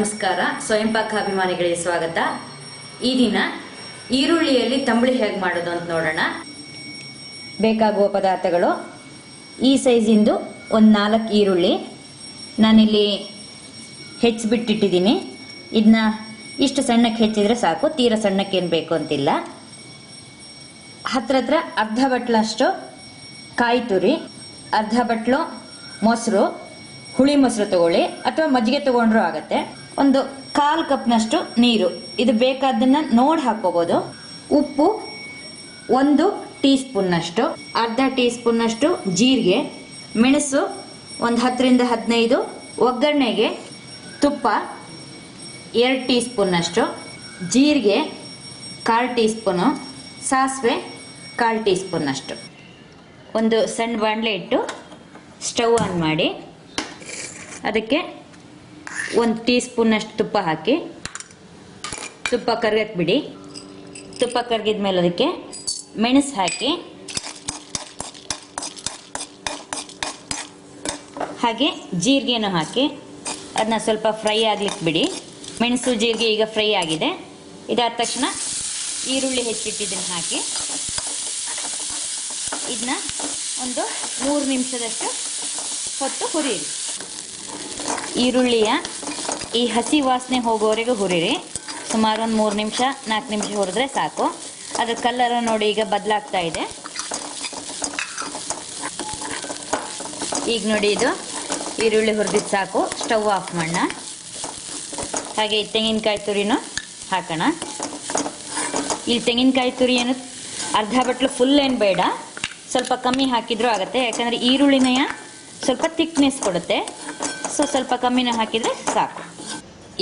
ನಮಸ್ಕಾರ. ಸ್ವಯಂಪಾಕ ಅಭಿಮಾನಿಗಳಿಗೆ ಸ್ವಾಗತ. ಈ ದಿನ ಈರುಳ್ಳಿಯಲ್ಲಿ ತಂಬಳಿ ಹೇಗೆ ಮಾಡೋದು ಅಂತ ನೋಡೋಣ. ಬೇಕಾಗುವ ಪದಾರ್ಥಗಳು. ಈ ಸೈಜಿಂದು ಒಂದು ನಾಲ್ಕು ಈರುಳ್ಳಿ. ನಾನಿಲ್ಲಿ ಹೆಚ್ಚಿಬಿಟ್ಟಿಟ್ಟಿದ್ದೀನಿ. ಇದನ್ನ ಇಷ್ಟು ಸಣ್ಣಕ್ಕೆ ಹೆಚ್ಚಿದ್ರೆ ಸಾಕು. ತೀರ ಸಣ್ಣಕ್ಕೆ ಏನು ಬೇಕು ಅಂತಿಲ್ಲ. ಹತ್ರ ಹತ್ರ ಅರ್ಧ ಬಟ್ಲಷ್ಟು ಕಾಯಿ ತುರಿ, ಅರ್ಧ ಬಟ್ಲು ಮೊಸರು, ಹುಳಿ ಮೊಸರು ತಗೊಳ್ಳಿ. ಅಥವಾ ಮಜ್ಜಿಗೆ ತಗೊಂಡ್ರೂ ಆಗತ್ತೆ. ಒಂದು ಕಾಲು ಕಪ್ನಷ್ಟು ನೀರು. ಇದು ಬೇಕಾದನ್ನ ನೋಡಿ ಹಾಕೋಬಹುದು ಉಪ್ಪು ಒಂದು ಟೀ ಸ್ಪೂನ್ನಷ್ಟು ಅರ್ಧ ಟೀ ಸ್ಪೂನ್ನಷ್ಟು ಜೀರಿಗೆ, ಮೆಣಸು ಒಂದು ಹತ್ತರಿಂದ ಹದಿನೈದು, ಒಗ್ಗರಣೆಗೆ ತುಪ್ಪ ಎರಡು ಟೀ ಸ್ಪೂನ್ನಷ್ಟು ಜೀರಿಗೆ ಕಾಲು ಟೀ ಸ್ಪೂನು ಸಾಸಿವೆ ಕಾಲು ಟೀ ಸ್ಪೂನ್ನಷ್ಟು ಒಂದು ಸಣ್ಣ ಬಾಣಲೆ ಇಟ್ಟು ಸ್ಟವ್ ಆನ್ ಮಾಡಿ ಅದಕ್ಕೆ ಒಂದು ಟೀ ಸ್ಪೂನಷ್ಟು ತುಪ್ಪ ಹಾಕಿ, ತುಪ್ಪ ಕರಗಕ್ಕೆ ಬಿಡಿ. ತುಪ್ಪ ಕರಗಿದ ಮೇಲೆ ಅದಕ್ಕೆ ಮೆಣಸು ಹಾಕಿ, ಹಾಗೆ ಜೀರಿಗೆನೂ ಹಾಕಿ ಅದನ್ನ ಸ್ವಲ್ಪ ಫ್ರೈ ಆಗ್ಲಿಕ್ಕೆ ಬಿಡಿ. ಮೆಣಸು ಜೀರಿಗೆ ಈಗ ಫ್ರೈ ಆಗಿದೆ. ಇದಾದ ತಕ್ಷಣ ಈರುಳ್ಳಿ ಹೆಚ್ಚಿಟ್ಟಿದ್ದನ್ನು ಹಾಕಿ ಇದನ್ನ ಒಂದು ಮೂರು ನಿಮಿಷದಷ್ಟು ಹೊತ್ತು ಹುರಿಯಿರಿ. ಈರುಳ್ಳಿಯ ಈ ಹಸಿ ವಾಸನೆ ಹೋಗೋವರೆಗೂ ಹುರಿರಿ. ಸುಮಾರು ಒಂದು ಮೂರು ನಿಮಿಷ ನಾಲ್ಕು ನಿಮಿಷ ಹುರಿದ್ರೆ ಸಾಕು. ಅದರ ಕಲ್ಲರ ನೋಡಿ ಈಗ ಬದಲಾಗ್ತಾ ಇದೆ. ಈಗ ನೋಡಿ ಇದು ಈರುಳ್ಳಿ ಹುರಿದಿದ್ದು ಸಾಕು. ಸ್ಟವ್ ಆಫ್ ಮಾಡೋಣ ಹಾಗೆ ಈ ತೆಂಗಿನಕಾಯಿ ತುರಿನೂ ಹಾಕೋಣ. ಇಲ್ಲಿ ತೆಂಗಿನಕಾಯಿ ತುರಿ ಏನು ಅರ್ಧ ಬಟ್ಲು ಫುಲ್ ಏನು ಬೇಡ. ಸ್ವಲ್ಪ ಕಮ್ಮಿ ಹಾಕಿದ್ರೂ ಆಗುತ್ತೆ. ಯಾಕಂದರೆ ಈರುಳ್ಳಿನೆಯ ಸ್ವಲ್ಪ ತಿಕ್ನೆಸ್ ಕೊಡುತ್ತೆ. ಸೊ ಸ್ವಲ್ಪ ಕಮ್ಮಿನ ಹಾಕಿದರೆ ಸಾಕು.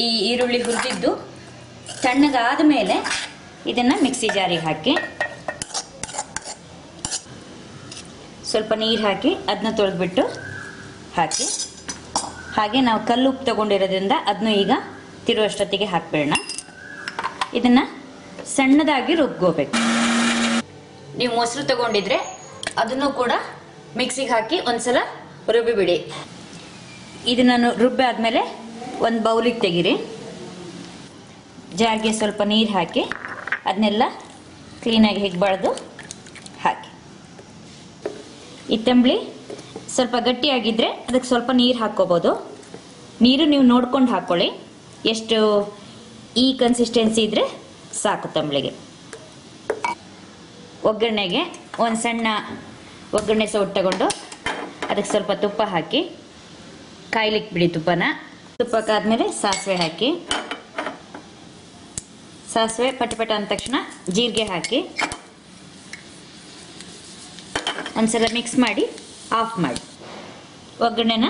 ಈ ಈರುಳ್ಳಿ ಹುರಿದಿದ್ದು ತಣ್ಣಗಾದ ಮೇಲೆ ಇದನ್ನು ಮಿಕ್ಸಿ ಜಾರಿಗೆ ಹಾಕಿ. ಸ್ವಲ್ಪ ನೀರು ಹಾಕಿ ಅದನ್ನ ತೊಳೆದ್ಬಿಟ್ಟು ಹಾಕಿ. ಹಾಗೆ ನಾವು ಕಲ್ಲುಪ್ಪು ತಗೊಂಡಿರೋದ್ರಿಂದ ಅದನ್ನು ಈಗ ತಿರುವಷ್ಟೊತ್ತಿಗೆ ಹಾಕ್ಬಿಡೋಣ. ಇದನ್ನು ಸಣ್ಣದಾಗಿ ರುಬ್ಕೋಬೇಕು. ನೀವು ಮೊಸರು ತಗೊಂಡಿದ್ರೆ ಅದನ್ನು ಕೂಡ ಮಿಕ್ಸಿಗೆ ಹಾಕಿ ಒಂದ್ಸಲ ರುಬ್ಬಿಬಿಡಿ. ಇದನ್ನು ರುಬ್ಬಿ ಆದಮೇಲೆ ಒಂದು ಬೌಲಿಗೆ ತೆಗೀರಿ. ಜಾರ್ಗೆ ಸ್ವಲ್ಪ ನೀರು ಹಾಕಿ ಅದನ್ನೆಲ್ಲ ಕ್ಲೀನಾಗಿ ಹೀಗೆ ಬಳ್ದು ಹಾಕಿ. ಈ ತಂಬ್ಳಿ ಸ್ವಲ್ಪ ಗಟ್ಟಿಯಾಗಿದ್ದರೆ ಅದಕ್ಕೆ ಸ್ವಲ್ಪ ನೀರು ಹಾಕ್ಕೋಬೋದು. ನೀರು ನೀವು ನೋಡ್ಕೊಂಡು ಹಾಕ್ಕೊಳ್ಳಿ ಎಷ್ಟು ಈ ಕನ್ಸಿಸ್ಟೆನ್ಸಿ ಇದ್ದರೆ ಸಾಕು ತಂಬಳಿಗೆ. ಒಗ್ಗರಣೆಗೆ ಒಂದು ಸಣ್ಣ ಒಗ್ಗರಣೆ ಸೌಟ್ ತಗೊಂಡು ಅದಕ್ಕೆ ಸ್ವಲ್ಪ ತುಪ್ಪ ಹಾಕಿ ಕಾಯ್ಲಿಕ್ಕೆ ಬಿಡಿ ತುಪ್ಪನ. ತುಪ್ಪಕ್ಕಾದ್ಮೇಲೆ ಸಾಸಿವೆ ಹಾಕಿ. ಸಾಸಿವೆ ಪಟಪಟ ಅಂದ ತಕ್ಷಣ ಜೀರಿಗೆ ಹಾಕಿ. ಒಂದ್ಸಲ ಮಿಕ್ಸ್ ಮಾಡಿ ಆಫ್ ಮಾಡಿ. ಒಗ್ಗರಣೆನ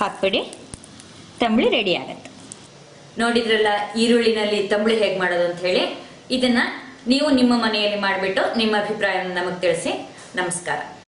ಹಾಕ್ಬಿಡಿ. ತಂಬಳಿ ರೆಡಿ ಆಗತ್ತೆ. ನೋಡಿದ್ರಲ್ಲ, ಈರುಳ್ಳಿನಲ್ಲಿ ತಂಬಳಿ ಹೇಗೆ ಮಾಡೋದು ಅಂತ ಹೇಳಿ? ಇದನ್ನ ನೀವು ನಿಮ್ಮ ಮನೆಯಲ್ಲಿ ಮಾಡಿಬಿಟ್ಟು ನಿಮ್ಮ ಅಭಿಪ್ರಾಯವನ್ನು ನಮಗೆ ತಿಳಿಸಿ. ನಮಸ್ಕಾರ.